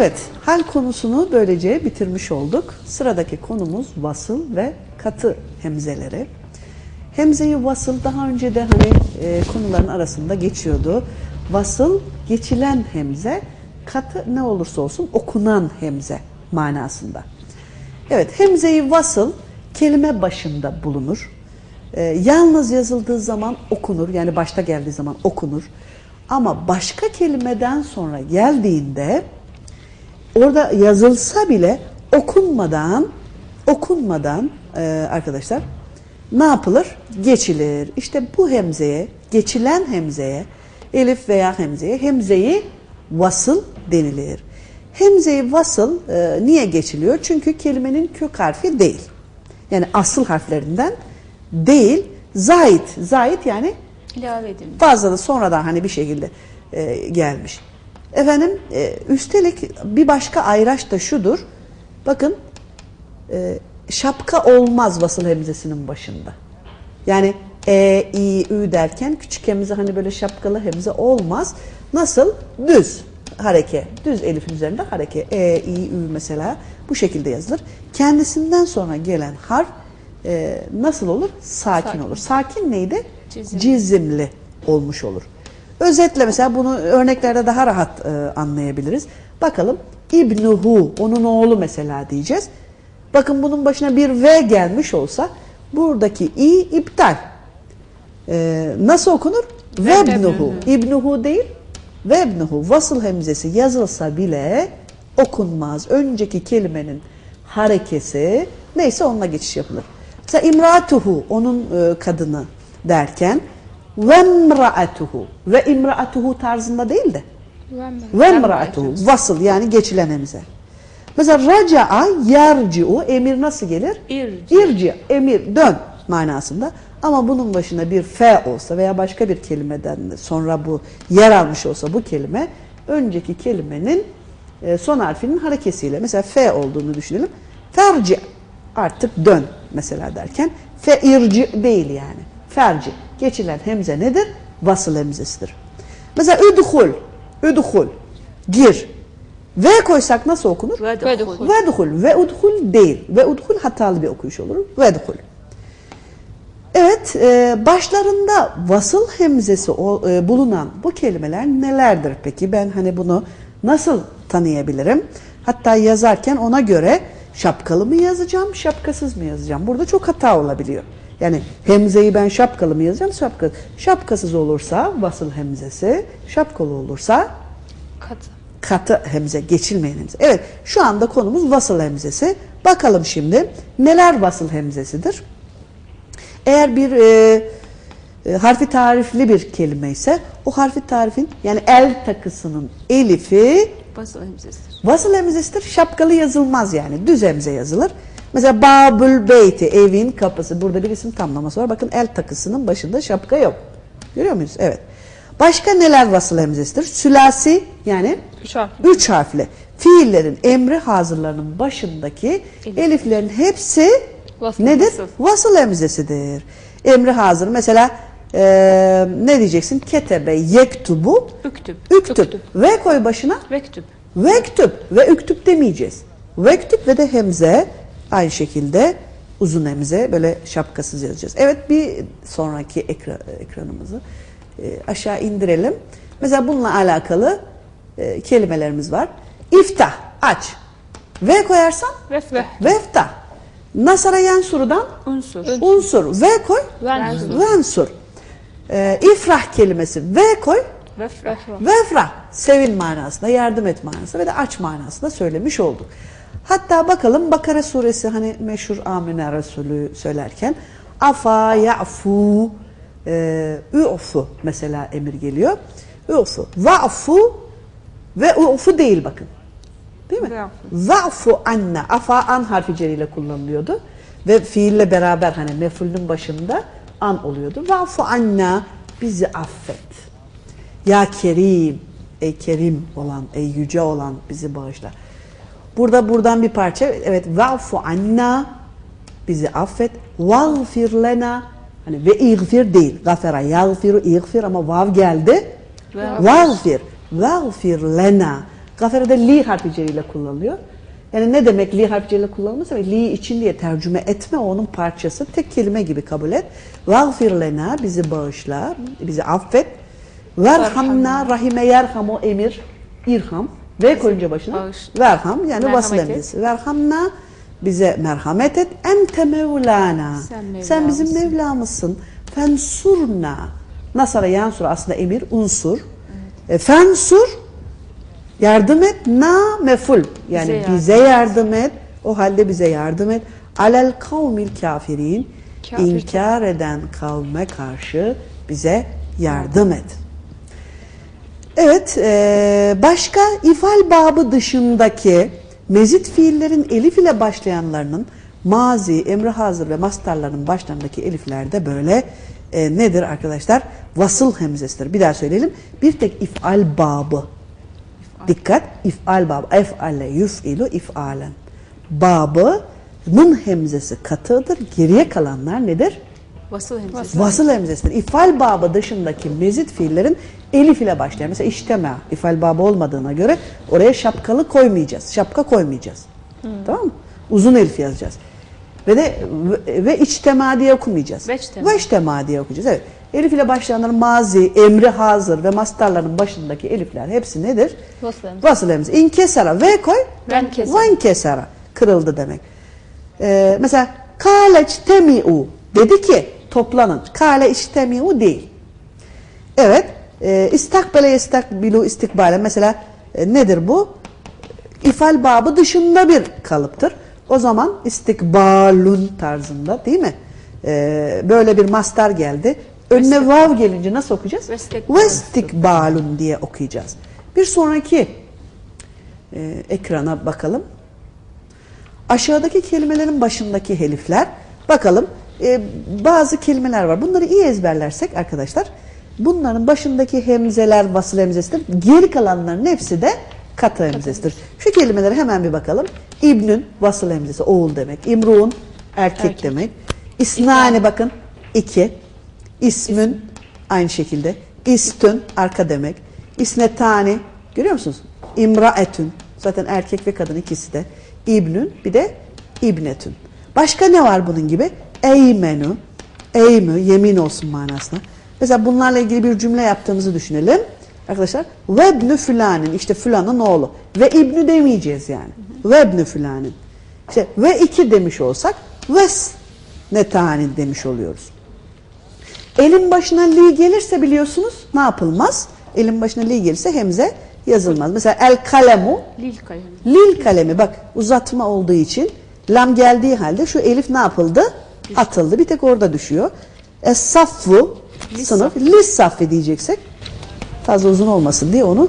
Evet, hal konusunu böylece bitirmiş olduk. Sıradaki konumuz vasıl ve katı hemzeleri. Hemzeyi vasıl daha önce de hani e, konuların arasında geçiyordu. Vasıl geçilen hemze, katı ne olursa olsun okunan hemze manasında. Evet, hemzeyi vasıl kelime başında bulunur. E, yalnız yazıldığı zaman okunur, yani başta geldiği zaman okunur. Ama başka kelimeden sonra geldiğinde orada yazılsa bile okunmadan okunmadan e, arkadaşlar ne yapılır? Geçilir. İşte bu hemzeye, geçilen hemzeye, elif veya hemzeye, hemzeyi vasıl denilir. Hemzeyi vasıl e, niye geçiliyor? Çünkü kelimenin kök harfi değil. Yani asıl harflerinden değil, zait. Zait yani İlave edilmiş. Bazıları sonradan hani bir şekilde e, gelmiş. Efendim e, üstelik bir başka ayraç da şudur. Bakın e, şapka olmaz vasıl hemzesinin başında. Yani e, i, ü derken küçük hemze hani böyle şapkalı hemze olmaz. Nasıl? Düz hareke. Düz elifin üzerinde hareke. E, i, ü mesela bu şekilde yazılır. Kendisinden sonra gelen harf e, nasıl olur? Sakin, Sakin. olur. Sakin neydi? Cizim. Cizimli olmuş olur. Özetle mesela bunu örneklerde daha rahat e, anlayabiliriz. Bakalım İbnuhu, onun oğlu mesela diyeceğiz. Bakın bunun başına bir V gelmiş olsa buradaki i iptal. E, nasıl okunur? Vebnuhu. İbnuhu değil, Vebnuhu. Vasıl hemzesi yazılsa bile okunmaz. Önceki kelimenin harekesi neyse onunla geçiş yapılır. Mesela imratuhu, onun e, kadını derken ve imraatuhu ve imraatuhu tarzında değil de ve imraatuhu vasıl yani geçilen hemze. Mesela raca'a yerci'u emir nasıl gelir? İrci. İrci, emir, dön manasında. Ama bunun başına bir fe olsa veya başka bir kelimeden sonra bu yer almış olsa bu kelime önceki kelimenin e, son harfinin harekesiyle mesela fe olduğunu düşünelim. Ferci artık dön mesela derken fe irci değil yani. Ferci. Geçilen hemze nedir? Vasıl hemzesidir. Mesela üdhul. Üdhul. Gir. V koysak nasıl okunur? Vedhul. Vedhul ve udhul değil. Ve udhul hatalı bir okuyuş olur. Vedhul. Evet, e, başlarında vasıl hemzesi o- e, bulunan bu kelimeler nelerdir peki? Ben hani bunu nasıl tanıyabilirim? Hatta yazarken ona göre şapkalı mı yazacağım, şapkasız mı yazacağım? Burada çok hata olabiliyor. Yani hemzeyi ben şapkalı mı yazacağım, şapka, şapkasız olursa vasıl hemzesi, şapkalı olursa Katı. katı hemze, geçilmeyen hemze. Evet, şu anda konumuz vasıl hemzesi. Bakalım şimdi neler vasıl hemzesidir? Eğer bir e, e, harfi tarifli bir kelime ise o harfi tarifin yani el takısının elifi Basıl hemzesidir. vasıl hemzesidir. Şapkalı yazılmaz yani. Düz hemze yazılır. Mesela Babül Beyti, evin kapısı. Burada bir isim tamlaması var. Bakın el takısının başında şapka yok. Görüyor muyuz? Evet. Başka neler vasıl hemzesidir? Sülasi yani Üç harf. üç harfli. Fiillerin emri hazırlarının başındaki Elif. eliflerin hepsi Vasıl, nedir? vasıl. Vasıl hemzesidir. Emri hazır. Mesela eee, ne diyeceksin? Ketebe yektubu Üktüp. üktüp. Ve koy başına Vektüp. Vektüp ve üktüp demeyeceğiz. Vektüp ve de hemze aynı şekilde uzun hemze böyle şapkasız yazacağız. Evet bir sonraki ekra, ekranımızı e, aşağı indirelim. Mesela bununla alakalı e, kelimelerimiz var. İftah aç. V koyarsan Vefve. veftah. Nasara yansurudan Unsur. unsur. V koy Vensur. vensur. E, ifrah kelimesi V koy Vefre. Vefra, sevin manasında, yardım et manasında ve de aç manasında söylemiş olduk. Hatta bakalım Bakara suresi hani meşhur Amine Resulü söylerken afa, ya'fu, e, ü'fu mesela emir geliyor. Ü'fu, va'fu ve ü'fu değil bakın. Değil mi? Va'fu anna, afa an harfi ceriyle kullanılıyordu. Ve fiille beraber hani mefulün başında an oluyordu. Va'fu anna, bizi affet. Ya Kerim, ey Kerim olan, ey yüce olan bizi bağışla. Burada buradan bir parça, evet, va'fu anna, bizi affet, vagfir lena, hani ve iğfir değil, gafera, yagfiru, iğfir ama vav geldi. Vagfir. Vagfir, lena, Gafere'de li harfi celiyle kullanılıyor. Yani ne demek li harfi celiyle kullanılması? Li için diye tercüme etme onun parçası. Tek kelime gibi kabul et. Vagfir lena bizi bağışla, bizi affet. Verhamna rahime yerhamu emir irham. Ve koyunca başına. Verham yani vasıl et. emrisi. Verhamna bize merhamet et. Ente mevlana. Sen Sen bizim Mevlamızsın. Mevlamızsın. Fensurna. Nasara yansur aslında emir, unsur. E, fensur yardım et. Na meful. Yani Bize yardım bize yardım et. O halde bize yardım et. Alel kavmil kafirin. Kafir inkar eden kavme karşı bize yardım et. Evet, e, başka ifal babı dışındaki mezit fiillerin elif ile başlayanlarının mazi, emri hazır ve mastarların başlarındaki eliflerde böyle e, nedir arkadaşlar? Vasıl hemzesidir. Bir daha söyleyelim. Bir tek ifal babı. Dikkat, ifal babı. Ef'ale yuf'ilu if'alen. Babının hemzesi katıdır. Geriye kalanlar nedir? Vasıl hemzesi. Vasıl hemzesidir. İfal babı dışındaki mezit fiillerin elif ile başlayan. Mesela iştema ifal babı olmadığına göre oraya şapkalı koymayacağız. Şapka koymayacağız. Tamam mı? Uzun elif yazacağız. Ve de ve, ve içtema diye okumayacağız. Veçtema. Ve içtema diye okuyacağız. Evet. Elif ile başlayanların mazi, emri hazır ve mastarların başındaki elifler hepsi nedir? Vasıl hemzesi. İnkesara. V koy. Venkesara. Kırıldı demek. Ee, mesela kâle içtemi'u dedi ki toplanın. Kâle içtemi'u değil. Evet. E, istakbele istakbilu istikbale. Mesela e, nedir bu? İfal babı dışında bir kalıptır. O zaman istikbalun tarzında değil mi? E, böyle bir mastar geldi. Önüne vav gelince nasıl okuyacağız? Vestikbalun. Diye okuyacağız. Bir sonraki e, ekrana bakalım. Aşağıdaki kelimelerin başındaki elifler. Bakalım e, bazı kelimeler var. Bunları iyi ezberlersek arkadaşlar bunların başındaki hemzeler vasıl hemzesidir. Geri kalanların hepsi de katı hemzesidir. Şu kelimelere hemen bir bakalım. İbnün vasıl hemzesi oğul demek. İmruun erkek, Erkek. demek. İsnani bakın iki. İsmün aynı şekilde. İstün arka demek. İsnetani görüyor musunuz? İmraetün zaten erkek ve kadın ikisi de. İbnün bir de İbnetün. Başka ne var bunun gibi? Eymenü, eymü yemin olsun manasına. Mesela bunlarla ilgili bir cümle yaptığımızı düşünelim. Arkadaşlar vebnü filanin işte filanın oğlu. Ve ibnü demeyeceğiz yani. Vebnü filanin. İşte ve iki demiş olsak ves netanin demiş oluyoruz. Elin başına li gelirse biliyorsunuz ne yapılmaz? Elin başına li gelirse hemze yazılmaz. Mesela el kalemu Lil kalemi. lil kalemi bak uzatma olduğu için lam geldiği halde şu elif ne yapıldı? Atıldı. Bir tek orada düşüyor. Es saffu sınıf lis saffi diyeceksek fazla uzun olmasın diye onu